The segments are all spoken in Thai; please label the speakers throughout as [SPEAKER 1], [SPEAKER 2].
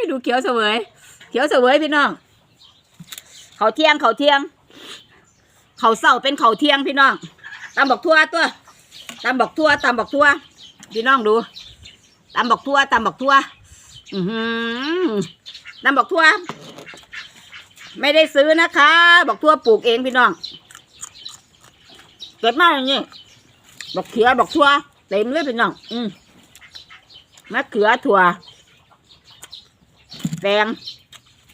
[SPEAKER 1] ยดูเขียวเสวยเขียวเสวยพี่น้องเขาเที่ยงเขาเที่ยง เขาเศร้าเป็นเขาเที่ยงพี่น้องตำบอกทั่วตัวตำบอกทั่วตำบอกทั่วพี่น้องดูตำบอกทั่วตำบอกทั่วอือหือตำบอกทั่วไม่ได้ซื้อนะคะ บอกทั่วปลูกเองพี่น้องเก็บมาอย่างนี้บอกเขียบอกทั่วเต็มเลยพี่น้อง อืมมะเขือถั่ว แดง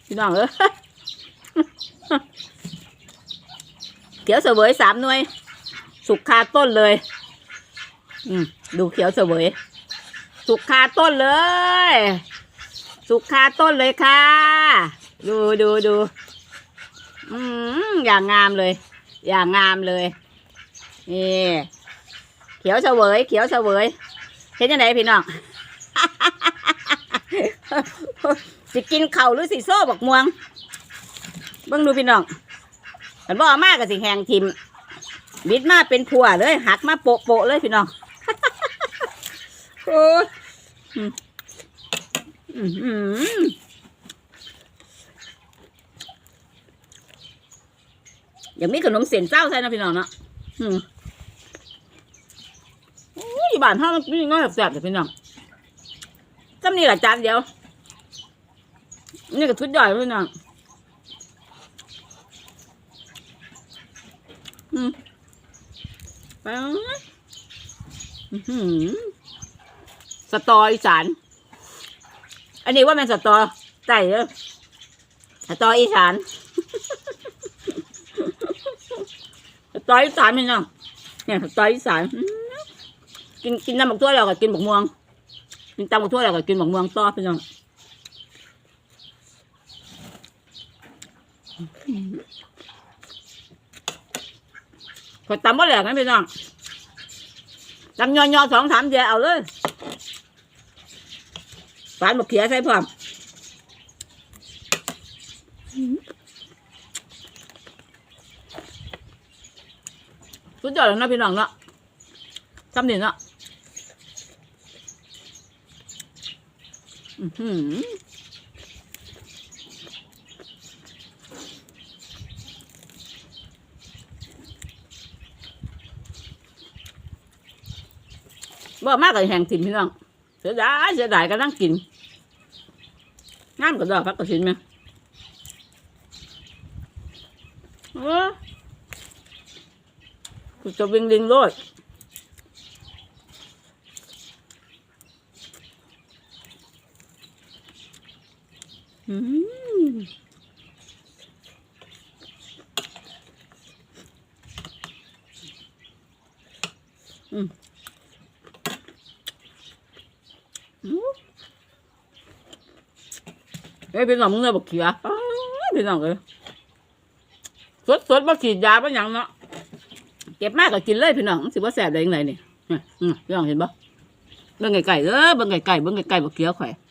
[SPEAKER 1] พี่น้องเออเขียวเสวยสามหน่วย สุกคาต้นเลย อืมดูเขียวเสวยสุกคาต้นเลย สุกคาต้นเลยค่ะ ดูดูดูอืมอย่างงามเลย อย่างงามเลยนี่เขียวเสวย เขียวเสวยเห็นยังไงพี่น้อง สิกินเข่าหรือสิโซ่บักม่วง เบิ่งดูพี่น้องมันบ่มากกับสิแหงทิมบิดมาเป็นพัวเลยหักมาโปะโปะๆเลยพี่น้องโอ้ยอืมอืมอืมอย่างมีขนมเส้นเจ้าใส่นะพี่น้องเนาะอืมโอ้ยบ้านเฮามันมีน้อยแซ่บๆเลยพี่น้องจำนี่หละจานเดียว นี่ก็ทุดยอดเลยพี่น้องอืมไปอื้อหือสตออีสาน อันนี้ว่าเป็นสตอไก่เด้อสตออีสานสตออีสานพี่น้องเนี่ยสตออีสานกินกินน้ำบักทั่วแล้วก็กินบักม่วงกินตำบักทั่วแล้วก็กินบักม่วงต่อพี่น้อง ก็ตำบ่แหลกนะพี่น้องตำยอยๆสองสามเดียวเอาเลยฝานบกเขียใส่พร้อมสุดยอดเลยนะพี่น้องเนาะจำเนียนเนาะอื้อหือ บ่มากกับแห่งถิ่นพี่น้องเสียดายเสียดายก็นั่งกินงามกับดอกพักกระสินไหมเออกูจะวิ่งลิงโลดอืมอืม เอ้ยพี่น้องมึงเลยบอกเขียอ้าวพี่น้องเอ้ยสดสดๆมาขีดยาปะยังเนาะเก็บมากก็กินเลยพี่น้องสิว่าแสบได้ยังไงนี่อืมพี่น้องเห็นปะเบิ่งไก่ไก่เออเบิ่งไก่ไก่เบิ่งไก่ไก่บอกเขียวข่อย